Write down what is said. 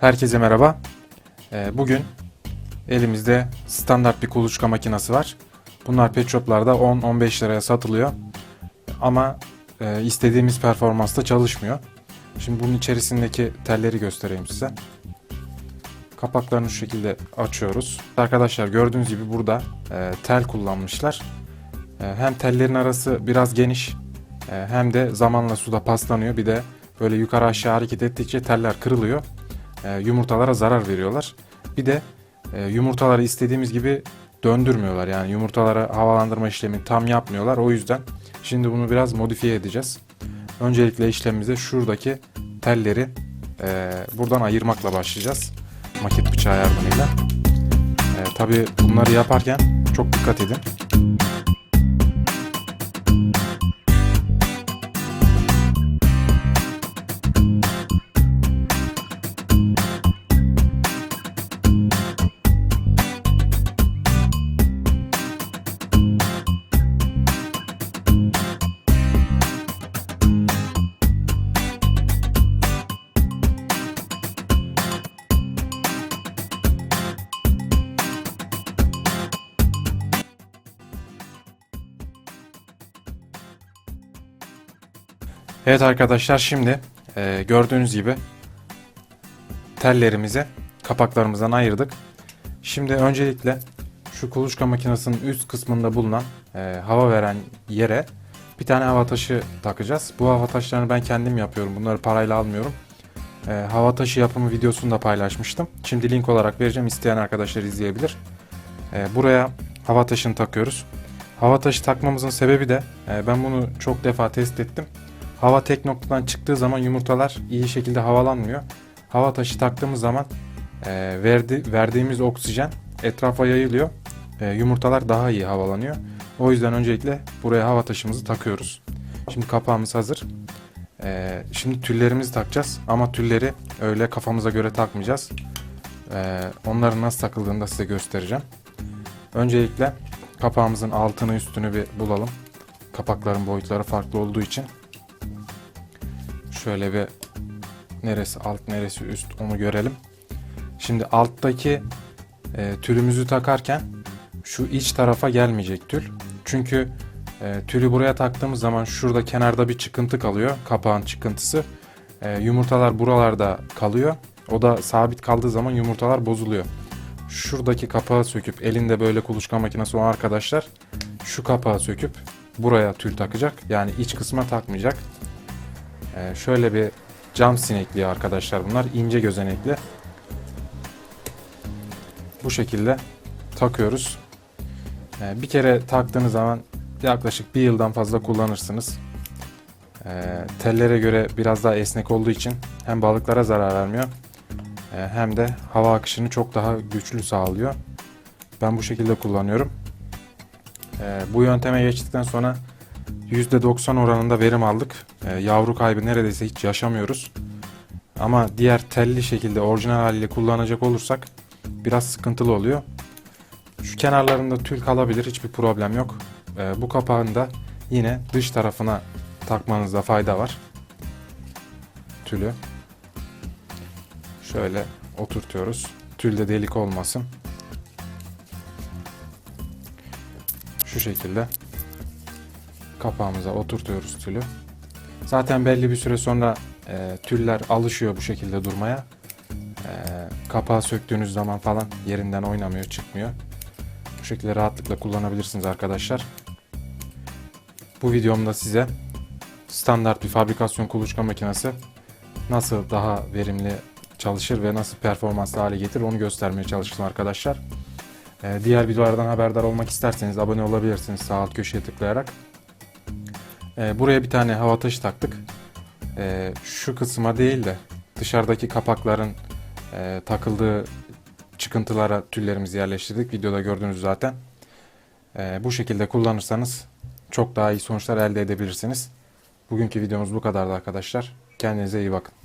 Herkese merhaba. Ee, Bugün elimizde standart bir kuluçka makinesi var. Bunlar pet shoplarda 10-15 liraya satılıyor. Ama e, istediğimiz performansta çalışmıyor. Şimdi bunun içerisindeki telleri göstereyim size. Kapaklarını şu şekilde açıyoruz. Arkadaşlar gördüğünüz gibi burada e, tel kullanmışlar. E, hem tellerin arası biraz geniş hem de zamanla suda paslanıyor. Bir de böyle yukarı aşağı hareket ettikçe teller kırılıyor. E, yumurtalara zarar veriyorlar. Bir de e, yumurtaları istediğimiz gibi döndürmüyorlar. Yani yumurtalara havalandırma işlemi tam yapmıyorlar. O yüzden şimdi bunu biraz modifiye edeceğiz. Öncelikle işlemimize şuradaki telleri e, buradan ayırmakla başlayacağız. Maket bıçağı yardımıyla. Tabii bunları yaparken çok dikkat edin. Evet arkadaşlar şimdi e, gördüğünüz gibi tellerimizi kapaklarımızdan ayırdık. Şimdi öncelikle şu kuluçka makinesinin üst kısmında bulunan e, hava veren yere bir tane hava taşı takacağız. Bu hava taşlarını ben kendim yapıyorum. Bunları parayla almıyorum. E, hava taşı yapımı videosunu da paylaşmıştım. Şimdi link olarak vereceğim. İsteyen arkadaşlar izleyebilir. E, buraya hava taşını takıyoruz. Hava taşı takmamızın sebebi de e, ben bunu çok defa test ettim. Hava tek noktadan çıktığı zaman yumurtalar iyi şekilde havalanmıyor. Hava taşı taktığımız zaman e, verdi, verdiğimiz oksijen etrafa yayılıyor. E, yumurtalar daha iyi havalanıyor. O yüzden öncelikle buraya hava taşımızı takıyoruz. Şimdi kapağımız hazır. E, şimdi tüllerimizi takacağız ama tülleri öyle kafamıza göre takmayacağız. E, onların nasıl takıldığını da size göstereceğim. Öncelikle kapağımızın altını üstünü bir bulalım. Kapakların boyutları farklı olduğu için Şöyle bir neresi alt neresi üst onu görelim. Şimdi alttaki e, tülümüzü takarken şu iç tarafa gelmeyecek tül. Çünkü e, tülü buraya taktığımız zaman şurada kenarda bir çıkıntı kalıyor. Kapağın çıkıntısı. E, yumurtalar buralarda kalıyor. O da sabit kaldığı zaman yumurtalar bozuluyor. Şuradaki kapağı söküp elinde böyle kuluçka makinesi olan arkadaşlar şu kapağı söküp buraya tül takacak. Yani iç kısma takmayacak. Ee, şöyle bir cam sinekliği arkadaşlar bunlar. ince gözenekli. Bu şekilde takıyoruz. Ee, bir kere taktığınız zaman yaklaşık bir yıldan fazla kullanırsınız. Ee, tellere göre biraz daha esnek olduğu için hem balıklara zarar vermiyor e, hem de hava akışını çok daha güçlü sağlıyor. Ben bu şekilde kullanıyorum. Bu yönteme geçtikten sonra %90 oranında verim aldık. E, yavru kaybı neredeyse hiç yaşamıyoruz. Ama diğer telli şekilde orijinal haliyle kullanacak olursak biraz sıkıntılı oluyor. Şu kenarlarında tül kalabilir hiçbir problem yok. E, bu kapağını da yine dış tarafına takmanızda fayda var. Tülü. Şöyle oturtuyoruz. Tülde delik olmasın. Şu şekilde kapağımıza oturtuyoruz tülü. Zaten belli bir süre sonra e, tüller alışıyor bu şekilde durmaya. E, kapağı söktüğünüz zaman falan yerinden oynamıyor, çıkmıyor. Bu şekilde rahatlıkla kullanabilirsiniz arkadaşlar. Bu videomda size standart bir fabrikasyon kuluçka makinesi nasıl daha verimli çalışır ve nasıl performanslı hale getirir onu göstermeye çalıştım arkadaşlar. Ee, diğer videolardan haberdar olmak isterseniz abone olabilirsiniz sağ alt köşeye tıklayarak. Ee, buraya bir tane hava taşı taktık. Ee, şu kısma değil de dışarıdaki kapakların e, takıldığı çıkıntılara tüllerimizi yerleştirdik. Videoda gördünüz zaten. Ee, bu şekilde kullanırsanız çok daha iyi sonuçlar elde edebilirsiniz. Bugünkü videomuz bu kadardı arkadaşlar. Kendinize iyi bakın.